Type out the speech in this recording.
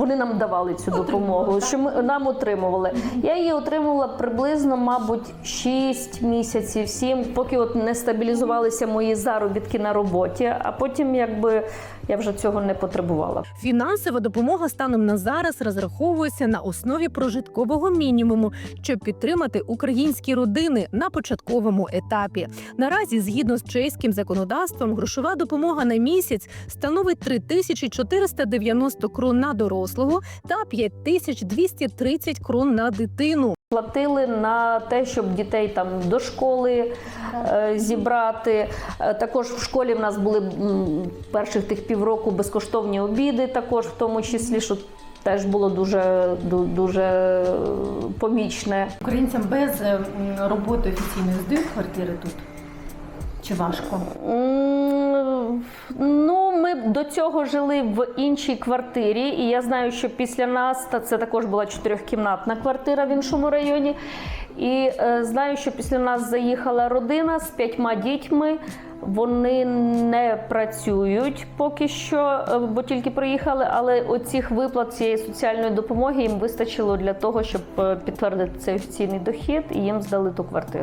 вони нам давали цю допомогу, що ми нам отримували. Я її отримувала приблизно, мабуть, 6 місяців, 7, поки от не стабілізувалися мої заробітки на роботі, а потім якби я вже цього не потребувала. Фінансова допомога станом на зараз розраховується на основі прожиткового мінімуму, щоб підтримати українські родини на початковому етапі. Наразі, згідно з чеським законодавством, грошова допомога на місяць становить 3490 крон на дорослого та 5230 крон на дитину. Платили на те, щоб дітей там до школи е, зібрати. Е, Також в школі в нас були м, перших тих півроку безкоштовні обіди, також в тому числі, що теж було дуже, дуже помічне. Українцям без е, роботи офіційної здають квартири тут? Чи важко? Ми до цього жили в іншій квартирі, і я знаю, що після нас та це також була чотирьохкімнатна квартира в іншому районі. І е, знаю, що після нас заїхала родина з п'ятьма дітьми. Вони не працюють поки що, е, бо тільки приїхали, але оцих виплат цієї соціальної допомоги їм вистачило для того, щоб е, підтвердити цей офіційний дохід, і їм здали ту квартиру.